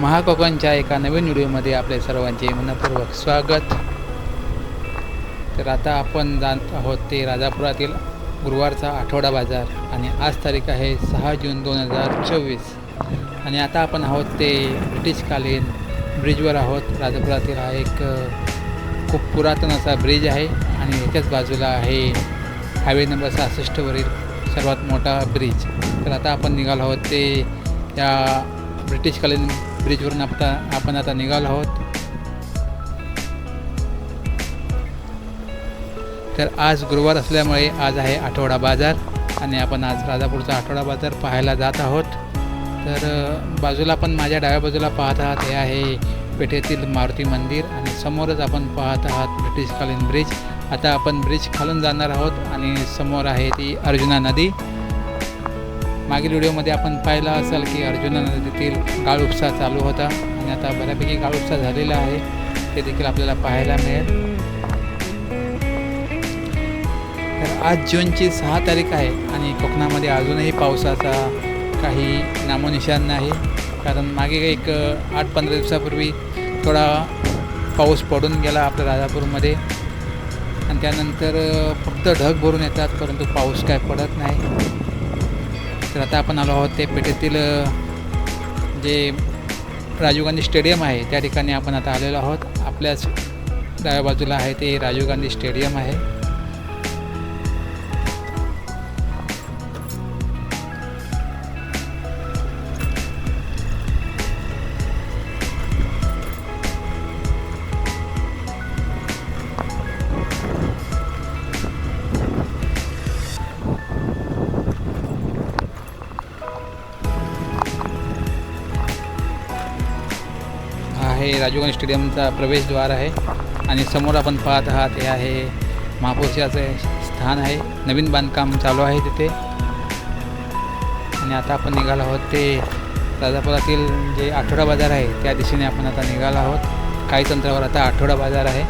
महाकोकणच्या एका नवीन व्हिडिओमध्ये आपले सर्वांचे मनपूर्वक स्वागत. तर आता आपण जात आहोत ते राजापुरातील गुरुवारचा आठवडा बाजार आणि आज तारीख आहे सहा जून दोन हजार चोवीस. आणि आता आपण आहोत ते ब्रिटिशकालीन ब्रिजवर आहोत. राजापुरातील हा एक खूप पुरातन असा ब्रिज आहे आणि याच्याच बाजूला आहे हायवे नंबर सहासष्टवरील सर्वात मोठा ब्रिज. तर आता आपण निघालो आहोत ते त्या ब्रिटिशकालीन ब्रिजवरून आता आपण आता निघालो आहोत. तर आज गुरुवार असल्यामुळे आज आहे आठवडा बाजार आणि आपण आज राजापूरचा आठवडा बाजार पाहायला जात आहोत. तर बाजूला पण माझ्या डाव्या बाजूला पाहत आहात हे आहे पेठेतील मारुती मंदिर आणि समोरच आपण पाहत आहात ब्रिटिशकालीन ब्रिज. आता आपण ब्रिज खालून जाणार आहोत आणि समोर आहे ती अर्जुना नदी. मागील व्हिडिओमध्ये आपण पाहिलं असाल की अर्जुना नदीतील गाळ उपसा चालू होता आणि आता बऱ्यापैकी गाळ उपसा झालेला आहे. ते देखील आपल्याला पाहायला मिळेल. तर आज जूनची सहा तारीख आहे आणि कोकणामध्ये अजूनही पावसाचा काही नामोनिशान नाही. कारण मागे एक आठ पंधरा दिवसापूर्वी थोडा पाऊस पडून गेला आपल्या राजापूरमध्ये. आणि त्यानंतर फक्त ढग भरून येतात परंतु पाऊस काय पडत नाही. तर आता आपण आलो आहोत ते पेठेतील जे राजीव गांधी स्टेडियम आहे त्या ठिकाणी आपण आता आलेलो आहोत. आपल्याच डाव्या बाजूला आहे ते राजीव गांधी स्टेडियम आहे. राजीव गांधी स्टेडियमचा प्रवेशद्वार आहे. आणि समोर आपण पाहत आहात हे आहे महापुरुषाचं स्थान आहे. नवीन बांधकाम चालू आहे तिथे. आणि आता आपण निघालो आहोत ते राजापुरातील जे आठवडा बाजार आहे त्या दिशेने आपण आता निघालो आहोत. काही तंत्रावर आता आठवडा बाजार आहे.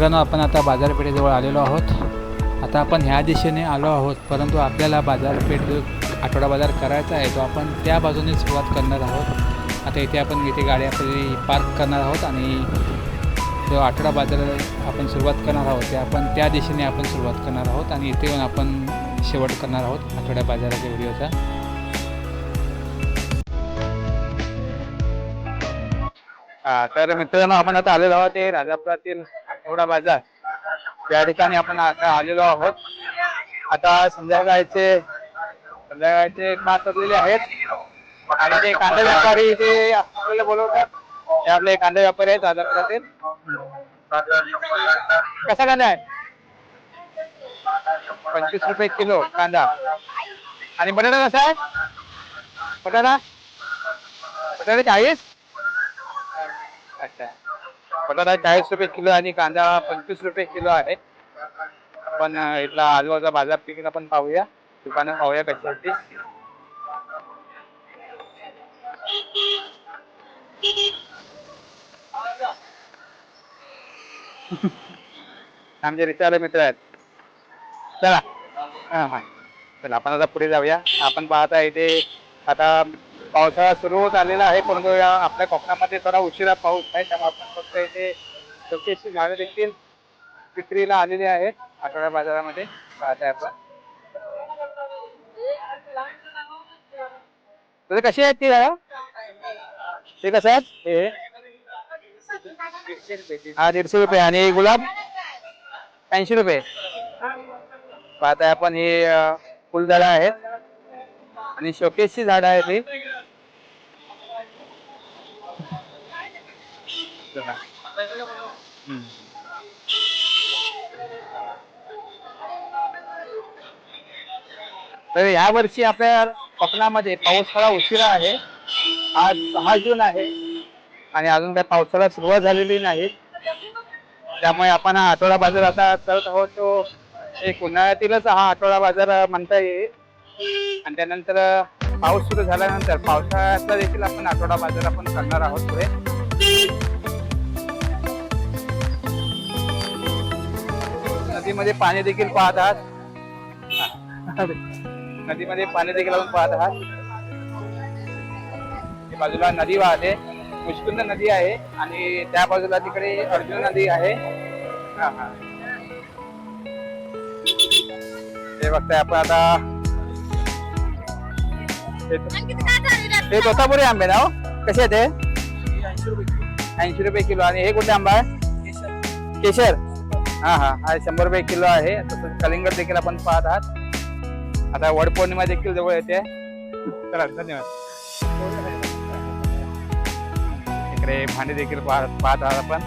मित्रांनो आपण आता बाजारपेठेजवळ आलेलो आहोत. आता आपण ह्या दिशेने आलो आहोत परंतु आपल्याला बाजारपेठ जो आठवडा बाजार करायचा आहे तो आपण त्या बाजूने सुरुवात करणार आहोत. आता इथे आपण इथे गाडी आपली पार्क करणार आहोत आणि जो आठवडा बाजार आपण सुरुवात करणार आहोत ते आपण त्या दिशेने आपण सुरुवात करणार आहोत आणि इथे येऊन आपण शेवट करणार आहोत आठवड्या बाजाराच्या व्हिडिओचा. तर मित्रांनो आपण आता आलेलो आहोत ते राजापुरातील एवढा बाजार. त्या ठिकाणी आपण आता आलेलो आहोत. आता संध्याकाळचे संध्याकाळचे मात असलेले आहेत. आणि ते कांदा व्यापारी ते आपल्याला बोलवतात ते आपले कांदा व्यापारी आहेत राजापुरातील कसा कांदा आहे? पंचवीस रुपये किलो कांदा. आणि बटाटा कसा आहे? बटाटा? बटाटा चाळीस? अच्छा. बटाटा चाळीस रुपये किलो आणि कांदा पंचवीस रुपये किलो आहे. आपण इथला आजूबाजूचा बाजार पिकीन आपण पाहूया. दुकानं पाहूया कशासाठी. आमचे रिचार मित्र आहेत. चला. हा हा. चला आपण आता पुढे जाऊया. आपण पाहता इथे आता पावसाळा सुरू होत आलेला आहे. परंतु या आपल्या कोकणामध्ये थोडा उशिरा पाऊस आहे. त्यामुळे आपण फक्त इथे शोकेसची झाडं देखील विक्रीला आलेली आहेत आठवड्या बाजारामध्ये पाहताय आपण. तुझे कसे आहेत ती झाडं ते कसं आहेत? हे. हा दीडशे रुपये. आणि गुलाब? ऐंशी रुपये. पाहताय आपण हे फुलझाडं आहेत. आणि शोकेसची झाडं आहेत ही. हम्म. तर यावर्षी आपल्या कोकणामध्ये पाऊस थोडा उशिरा आहे. आज सहा जून आहे. आणि अजून काही पावसाला सुरुवात झालेली नाही. त्यामुळे आपण हा आठवडा बाजार आता करत आहोत. तो एक उन्हाळ्यातीलच हा आठवडा बाजार म्हणता येईल. आणि त्यानंतर पाऊस सुरू झाल्यानंतर पावसाळ्याचा देखील आपण आठवडा बाजार आपण करणार आहोत पुढे. नदीमध्ये पाणी देखील पाहत आहात. नदीमध्ये पाणी देखील आपण पाहत आहात. बाजूला नदी वाहते. मुश्कुंद नदी आहे आणि त्या बाजूला तिकडे अर्जुन नदी आहे. हा, हा. हे बघताय आपण आता. हे- तोतापुरी आंबे ना हो? कसे आहेत ते ऐंशी रुपये किलो. आणि हे कुठले आंबा आहे? केशर. हा हा. हा शंभर रुपये किलो आहे. तसंच कलिंगड देखील आपण पाहत आहात. आता वडपौर्णिमा देखील जवळ येते. चला धन्यवाद. इकडे भांडे देखील पाहत पाहत आहात आपण.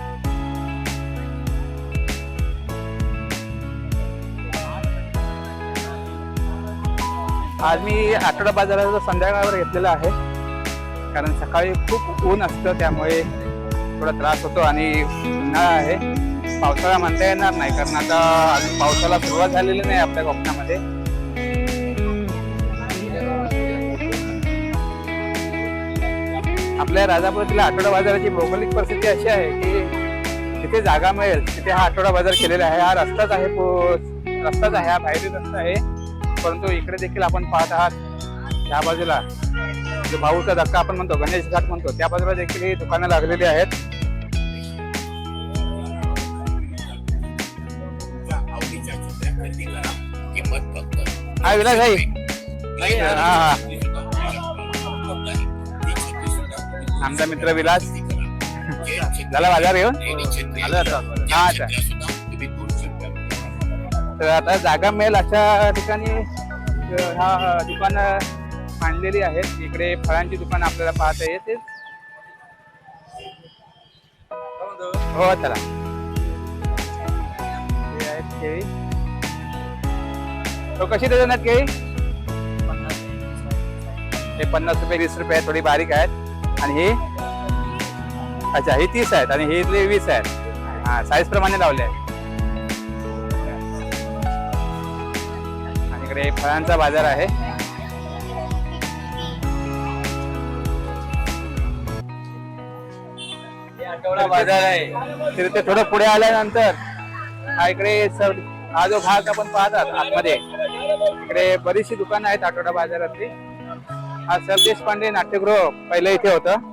आज मी आठवडा बाजाराचा संध्याकाळवर घेतलेला आहे. कारण सकाळी खूप ऊन असतं त्यामुळे थोडा त्रास होतो आणि उन्हाळा आहे. पावसाळा म्हणता येणार नाही कारण आता अजून पावसाला सुरुवात झालेली नाही आपल्या कोकणामध्ये. आपल्या राजापुरातील आठवडा बाजाराची भौगोलिक परिस्थिती अशी आहे की जिथे जागा मिळेल तिथे हा आठवडा बाजार केलेला आहे. हा रस्ताच आहे पो- रस्ताच आहे हा बाहेरील रस्ता आहे. परंतु इकडे देखील आपण पाहत आहात ह्या बाजूला जो भाऊचा धक्का आपण म्हणतो गणेश घाट म्हणतो त्या बाजूला देखील ही दुकानं लागलेली आहेत. हा विलास भाई? हा हा. आमचा मित्र विलास. झाला बाजार आता. हा अच्छा. तर आता जागा मिळेल अशा ठिकाणी हा दुकान मांडलेली आहेत. इकडे फळांची दुकान आपल्याला पाहता येते हो चला. तो कशी देतात केळी हे पन्नास रुपये वीस रुपये थोडी बारीक आहेत. आणि हे? अच्छा हे तीस आहेत आणि हे इथले वीस आहेत. हा साईज प्रमाणे लावले आहेत. आणि इकडे फळांचा बाजार आहे. आठवडा बाजार आहे. तर ते थोडं पुढे आल्यानंतर हा इकडे सर हा जो भाग आपण पाहतात आतमध्ये इकडे बरीचशी दुकानं आहेत आठवडा बाजारातली. हा सर देशपांडे नाट्यगृह पहिले इथे होतं.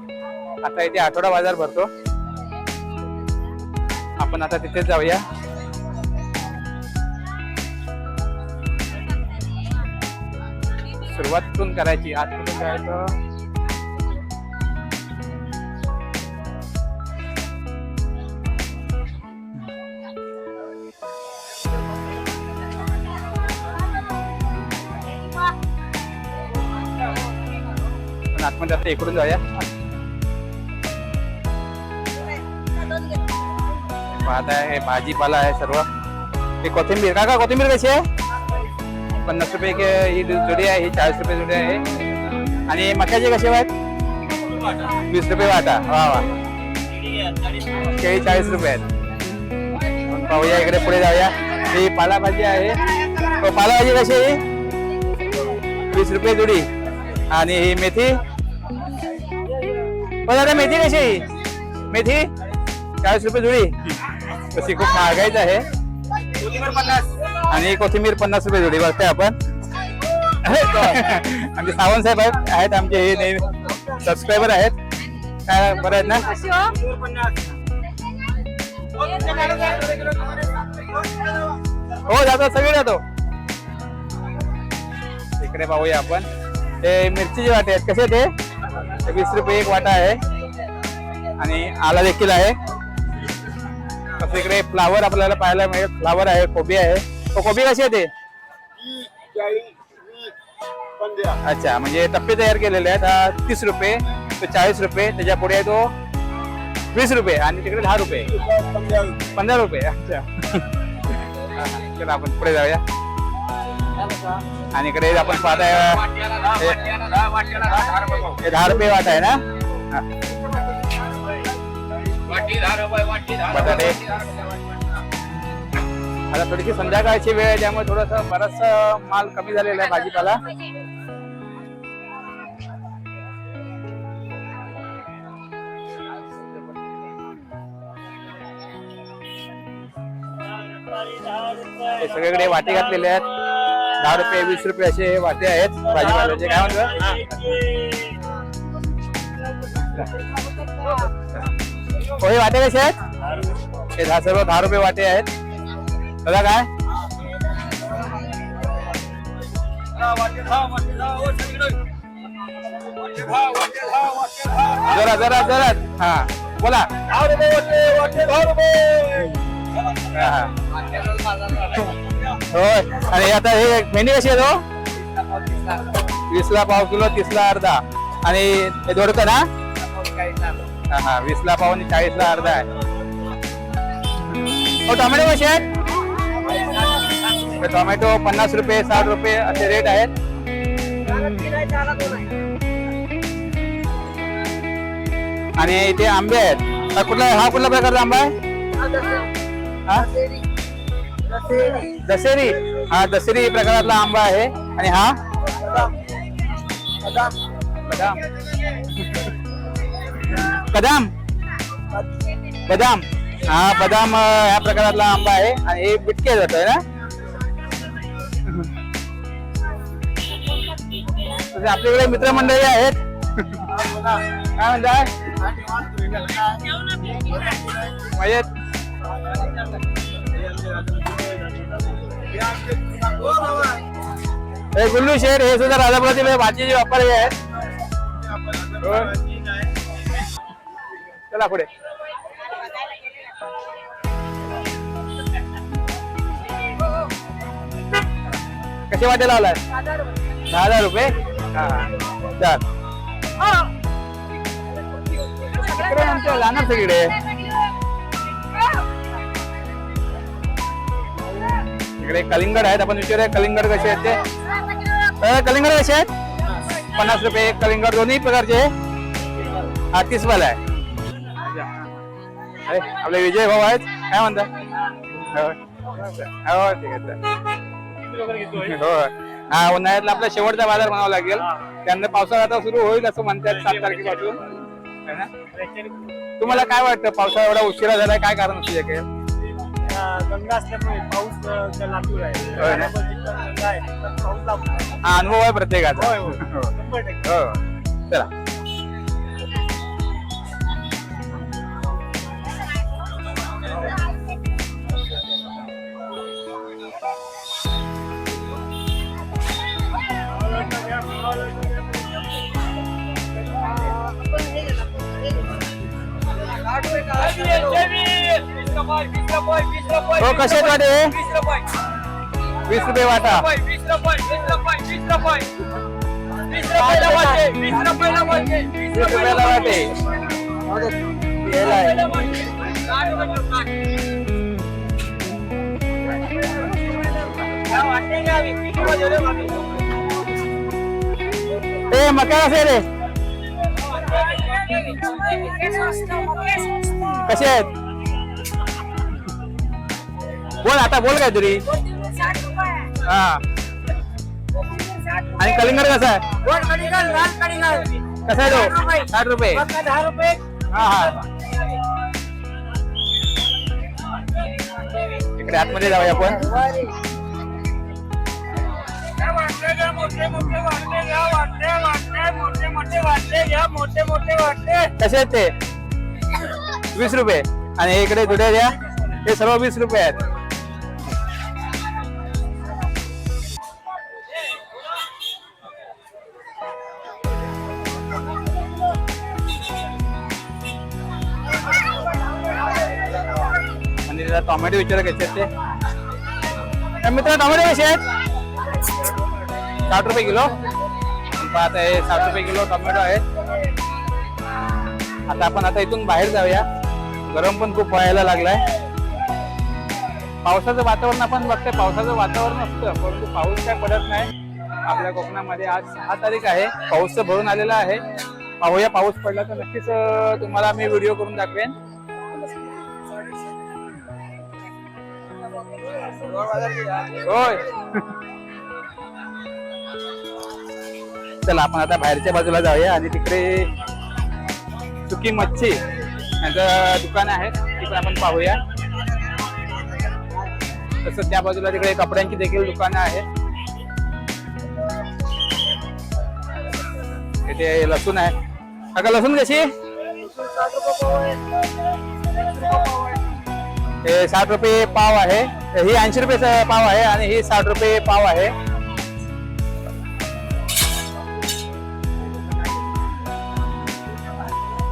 आता इथे आठवडा बाजार भरतो. आपण आता तिथेच जाऊया. सुरुवात कुठून करायची आज जायचं? पण इकडून जाऊया. पाहत आहे हे भाजीपाला आहे सर्व. हे कोथिंबीर का कोथिंबीर कशी आहे? पन्नास रुपये के ही जोडी आहे ही चाळीस रुपये जोडी आहे. आणि मक्याचे कसे आहेत वीस रुपये वाटा. वा वा. केळी चाळीस रुपये आहेत. पाहूया इकडे पुढे जाऊया. ही पालाभाजी आहे. हो, पालाभाजी कशी आहे वीस रुपये जोडी. आणि ही मेथी? हो दादा मेथी कशी आहे? मेथी चाळीस रुपये जुडी तशी खूप महागाईच आहे आणि कोथिंबीर पन्नास रुपये जुडी बघताय आपण आमचे सावंत साहेब आहेत आमचे हे नेहमी सबस्क्रायबर आहेत काय बरं आहेत ना हो जातो सगळे जातो इकडे पाहूया आपण हे मिरचीचे वाटे आहेत कसे ते हे वीस रुपये एक वाटा आहे. आणि आला देखील आहे. तसं इकडे फ्लावर आपल्याला पाहायला मिळेल. फ्लावर आहे कोबी आहे. तो कोबी कशी आहे ते? अच्छा म्हणजे टप्पे तयार केलेले आहेत. हा तीस रुपये तो चाळीस रुपये त्याच्या पुढे आहे तो वीस रुपये आणि तिकडे दहा रुपये. पंधरा रुपये अच्छा. चला आपण पुढे जाऊया. आणि इकडे आपण पाहताय हे- हे दहा रुपये वाट आहे ना? बटाटे. आता थोडीशी संध्याकाळची वेळ आहे त्यामुळे थोडस बराच माल कमी झालेला आहे भाजीपाला. हे सगळीकडे वाटे घातलेले आहेत. दहा रुपये वीस रुपये असे वाटे आहेत. भाजीपाल्याचे काय म्हणतो? हे वाटे कसे आहेत? हे दहा सर्व दहा रुपये वाटे आहेत. दादा काय? जरा जरा जरा हा. बोला. हा, हा. होय. आणि आता हे मेंढी कशी आहे तो? वीसला पाव किलो तीसला अर्धा. आणि हे दोडकं ना? हा हा वीसला पाव आणि चाळीसला अर्धा आहे. हो टोमॅटो कसे आहेत? टोमॅटो पन्नास रुपये साठ रुपये असे रेट आहेत. आणि इथे आंबे आहेत. कुठला हा कुठल्या प्रकारचा आंबा आहे? हा? दशेरी हा दशेरी प्रकारातला आंबा आहे. आणि हा? बदाम. बदाम. बदाम. हा बदाम ह्या प्रकारातला आंबा आहे. आणि हे बिटके जातोय ना? तसे आपल्याकडे मित्रमंडळी आहेत. काय म्हणताय? मजेत हे गुल्लू शेठ हे सुद्धा राजापुरातील हे भाजीचे व्यापारी आहेत. होय. चला पुढे. कसे वाटे लावलाय? दहा हजार रुपये? हा आमच्या जाणार सगळीकडे. इकडे कलिंगड आहेत. आपण विचारूया कलिंगड कसे आहेत ते? कलिंगड कसे आहेत? पन्नास रुपये कलिंगड दोन्ही प्रकारचे? हा तीस वाला आहे. अरे आपले विजय भाऊ आहेत. काय म्हणता हो. हो, ठीक आहे हो. हा उन्हाळ्यातला आपला शेवटचा बाजार म्हणावा लागेल. त्यानंतर पावसाळा आता सुरू होईल असं म्हणतात सात तारखेपासून. तुम्हाला काय वाटतं? पावसाळा एवढा उशिरा झालाय काय कारण असू शकेल? गंगा असल्यामुळे पाऊस लातूर आहे होय ना? गंगा आहे तर पाऊस. हा अनुभव आहे प्रत्येकाचा होय, होय. हो. शंभर टक्के. हो चला हो कसे वाटे वीस रुपये वाटा. वीस रुपयाला वाटे. ए मका कसे रे. कसे आहेत? बोल आता बोल काय तरी हा. आणि कलिंगड कसा आहे? कसा आहे तो? साठ रुपये. हा हा. इकडे आतमध्ये जाऊया आपण. कसे आहेत ते? वीस रुपये. आणि इकडे दुड्या द्या. हे सर्व वीस रुपये आहेत. टोमॅटो विचारा कसे आहेत ते. मित्र टोमॅटो कसे आहेत? साठ रुपये किलो. आपण पाहत आहे साठ रुपये किलो टोमॅटो आहेत. आता आपण आता इथून बाहेर जाऊया. गरम पण खूप व्हायला लागलाय. पावसाचं वातावरण आपण बघतोय. पावसाचं वातावरण असतं परंतु पाऊस काय पडत नाही. आपल्या कोकणामध्ये आज सहा तारीख आहे. पाऊस भरून आलेला आहे. पाहूया पाऊस पडला तर नक्कीच तुम्हाला मी व्हिडिओ करून दाखवेन. होय. चला आपण आता बाहेरच्या बाजूला जाऊया आणि तिकडे सुकी मच्छी यांचं दुकान आहे. तिकडे आपण पाहूया. तसं त्या बाजूला तिकडे कपड्यांची देखील दुकानं आहेत. इथे लसूण आहे. अगं लसूण कशी हे साठ रुपये पाव आहे. ही ऐंशी रुपये पाव आहे आणि ही साठ रुपये पाव आहे.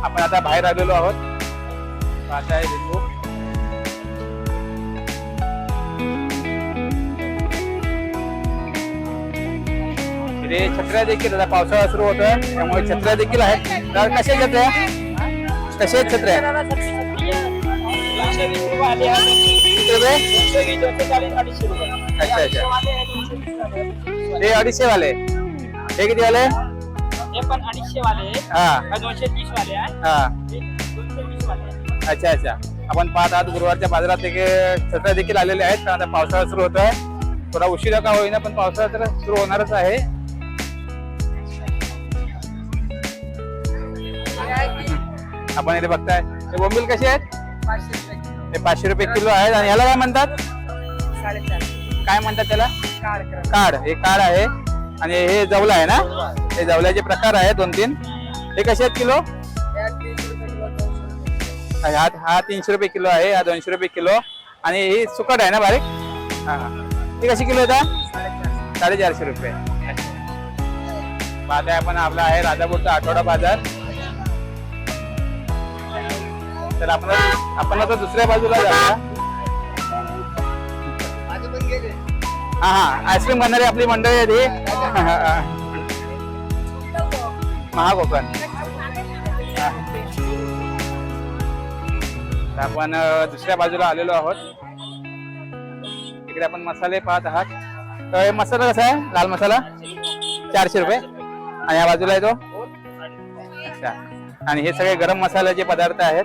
आपण आता बाहेर आलेलो आहोत. आता आहे लिंबू इथे छत्र्या देखील आता पावसाळा सुरू होतोय. त्यामुळे छत्र्या देखील आहेत. तर कशा छत्र्या? कशा छत्र्या? रुपये अच्छा अच्छा. हे अडीचशे वाले. हे किती वाले? हे पण अडीचशे वाले. आहे. हा. हा दोनशे तीस वाले आहे हा. दोनशे वीस वाले. आहे. अच्छा अच्छा. आपण पाहत आहात गुरुवारच्या बाजारात देखील छत्र्या देखील आलेले आहेत. कारण आता पावसाळा सुरू होतोय. थोडा उशिरा का होईना पण पावसाळा तर सुरू होणारच आहे. आपण इथे बघताय. हे बोंबील कसे आहेत? हे पाचशे रुपये किलो आहेत आणि ह्याला काय म्हणतात? काय म्हणतात त्याला? काड हे काड आहे. आणि हे जवला आहे ना? हे जवल्याचे प्रकार आहेत दोन तीन. हे कसे आहेत किलो? हा हा तीनशे रुपये किलो आहे. हा दोनशे रुपये किलो. आणि ही सुकट आहे ना बारीक? हा हा. कशी किलो येतात साडेचारशे रुपये. पाहताय आपण आपला आहे. राजापूरचा आठवडा बाजार. तर आपण आपण आता दुसऱ्या बाजूला जाऊया. हा हा आईस्क्रीम खाणारी आपली मंडळी आहे ती. महाकोकण आपण दुसऱ्या बाजूला आलेलो आहोत. इकडे आपण मसाले पाहत आहात. तर हे मसाला कसा आहे? लाल मसाला? चारशे रुपये. आणि या बाजूला आहे तो? अच्छा. आणि हे सगळे गरम मसाल्याचे पदार्थ आहेत.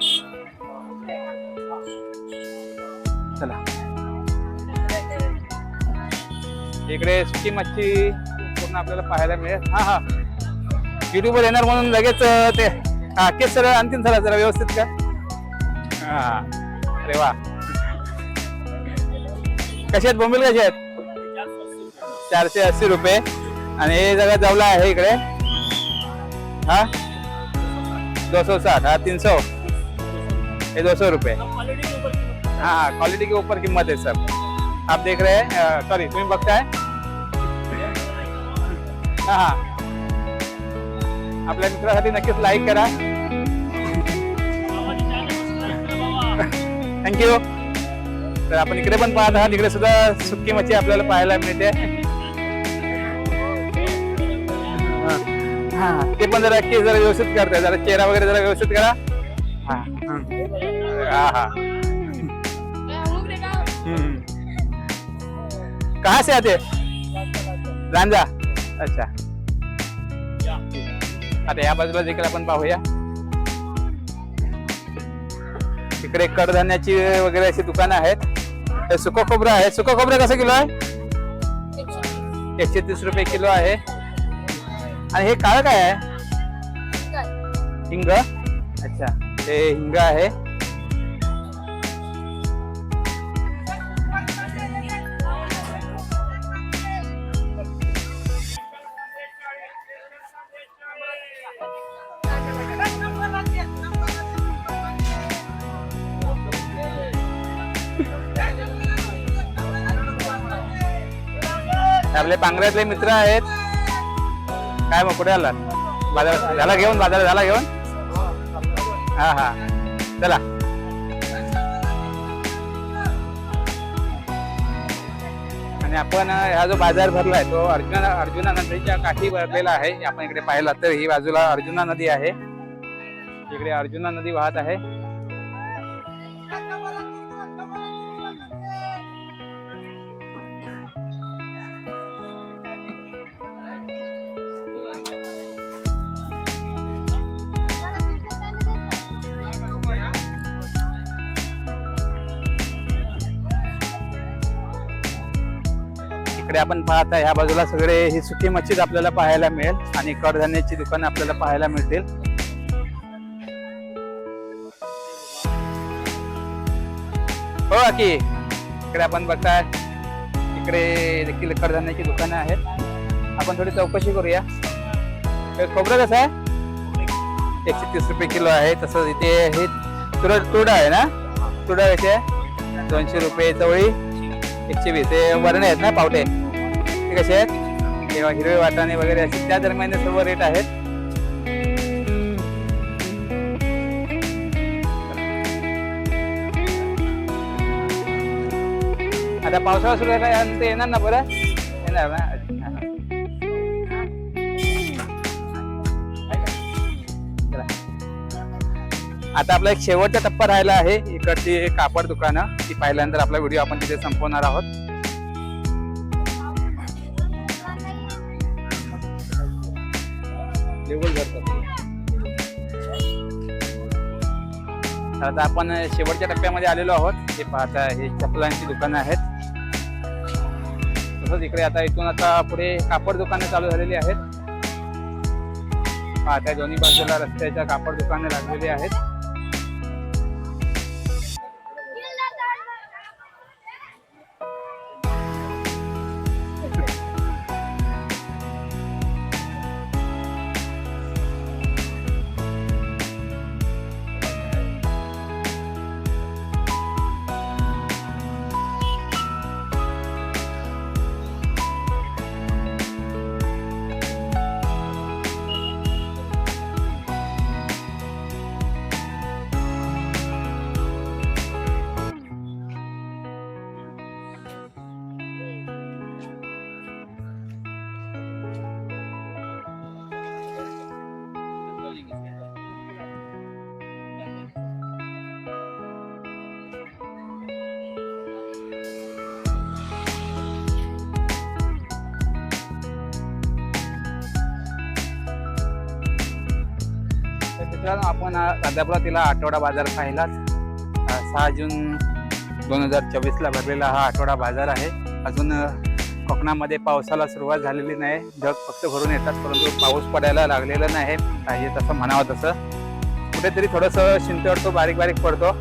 चला. इकडे सुकी मच्छी पूर्ण आपल्याला पाहायला मिळेल. हा हा. युट्यूबवर येणार म्हणून लगेच ते हा केस सर आणखीन चला जरा व्यवस्थित का? हा. अरे वा. कसे आहेत बोंबील कसे आहेत? चारशे अस्सी रुपये. आणि हे जरा जवला आहे इकडे. हा? दोन सौ साठ हा तीन सौ हे दोन सौ रुपये. हाँ क्वालिटी के ऊपर कीमत है सब। आप देख रहे हैं सॉरी तुम्ही बघताय हा? हा आपल्या मित्रासाठी नक्कीच लाईक करा. थँक्यू तर आपण इकडे पण पाहत आहात इकडे सुद्धा सुक्की मच्छी आपल्याला पाहायला मिळते. हा. ते पण जरा केस जरा व्यवस्थित करताय जरा चेहरा वगैरे जरा व्यवस्थित करा. हा. हा हा. कहाँ से आते? रांजा अच्छा। आता या बाजूला देखील आपण पाहूया. इकडे कडधान्याची वगैरे अशी दुकानं आहेत. सुको खोबरं आहे. सुको खोबरं कसं किलो आहे? एकशे तीस रुपये किलो आहे. आणि हे काळ काय आहे? हिंग? अच्छा. हे हिंग आहे. आपले पांगऱ्यातले मित्र आहेत. काय मग कुठे आला बाजार झाला घेऊन बाजार झाला घेऊन? हा हा. चला. आणि आपण हा जो बाजार भरला आहे तो अर्जुना अर्जुना नदीच्या काठी भरलेला आहे. आपण इकडे पाहिला तर ही बाजूला अर्जुना नदी आहे. इकडे अर्जुना नदी वाहत आहे. आपण पाहता ह्या बाजूला सगळे ही सुकी मच्छीच आपल्याला पाहायला मिळेल आणि कडधान्याची दुकानं आपल्याला पाहायला मिळतील. हो की इकडे आपण बघताय इकडे देखील कडधान्याची दुकानं आहेत आपण थोडी चौकशी करूया. खोबरं कसं आहे? एकशे तीस रुपये किलो आहे. तसंच इथे हे तुरड तुडा आहे ना? तुडा कसे आहे? दोनशे रुपये चवळी एकशे वीस. हे वरणे आहेत ना पावटे? ते कसे आहेत? किंवा हिरवे वाटाणे वगैरे असे त्या दरम्यान सर्व रेट आहेत. आता पावसाळा सुरू आहे येणार ना बरं? येणार ना? आता आपला एक शेवटचा टप्पा राहिला आहे. इकडची कापड दुकानं ती पाहिल्यानंतर आपला व्हिडिओ आपण तिथे संपवणार आहोत. लेवल तर आता आपण शेवटच्या टप्प्यामध्ये आलेलो आहोत. हे पाहता हे चपलांची दुकानं आहेत. तसंच इकडे आता इथून आता पुढे कापड दुकानं चालू झालेली आहेत. पाहता दोन्ही बाजूला रस्त्याच्या कापड दुकाने लागलेली आहेत. मित्रांनो आपण आठवडा बाजार पाहिलाच. सहा जून दोन हजार चोवीसला भरलेला हा आठवडा बाजार आहे. अजून कोकणामध्ये पावसाला सुरुवात झालेली नाही. ढग फक्त भरून येतात परंतु पाऊस पडायला लागलेला नाही. पाहिजे तसं म्हणावं तसं. कुठेतरी थोडंसं शिंतवडतो बारीक बारीक पडतो.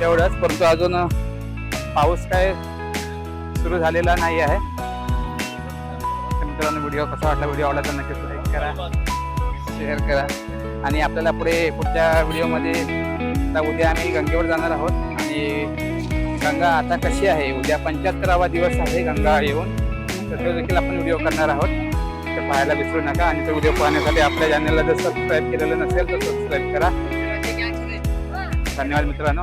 तेवढंच परंतु अजून पाऊस काय सुरू झालेला नाही आहे. तर मित्रांनो व्हिडिओ कसा वाटला? व्हिडिओ आवडला तर नक्कीच लाईक करा. शेअर करा. आणि आपल्याला पुढे पुढच्या व्हिडिओमध्ये आता उद्या आम्ही गंगेवर जाणार आहोत. आणि गंगा आता कशी आहे? उद्या पंच्याहत्तरावा दिवस आहे गंगा येऊन. तर तो देखील आपण व्हिडिओ करणार आहोत. तर पाहायला विसरू नका. आणि तो व्हिडिओ पाहण्यासाठी आपल्या चॅनलला जर सबस्क्राईब केलेलं नसेल तर सबस्क्राईब करा. धन्यवाद मित्रांनो.